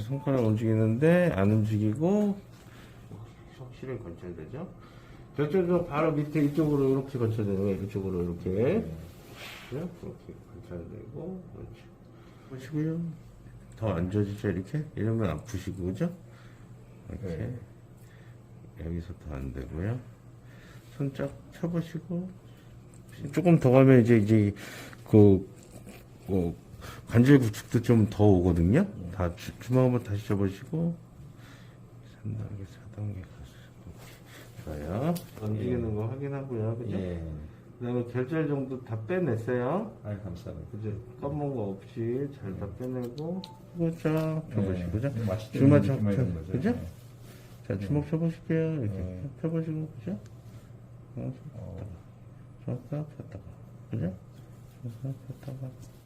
손가락 움직이는데 안 움직이고 확실히 관찰되죠? 저쪽은 바로 밑에 이쪽으로 이렇게 관찰되는 거예요. 이쪽으로 이렇게 그죠? 이렇게 관찰되고 그렇죠. 보시고요. 더 앉아지죠 이렇게 이러면 아프시고 그죠? 이렇게 네. 여기서 더 안 되고요. 손 쫙 쳐보시고 조금 더 가면 이제 이제 그 어, 관절 구축도 좀 더 오거든요. 다 주, 주먹 한번 다시 접으시고 3단계, 4단계 좋아요. 움직이는 거 확인하고요. 그죠? 예. 그다음에 결절 정도 다 빼냈어요. 아유, 감사합니다. 그죠? 검은 거 없이 잘 다 빼내고 그죠? 접으시고 그죠? 예. 맛있게 주먹 거죠. 그죠? 예. 자, 주먹 쳐보실게요. 이렇게 네. 펴보시고, 그죠? 어, 어, 줬다가, 줬다가, 그죠? 줬다가.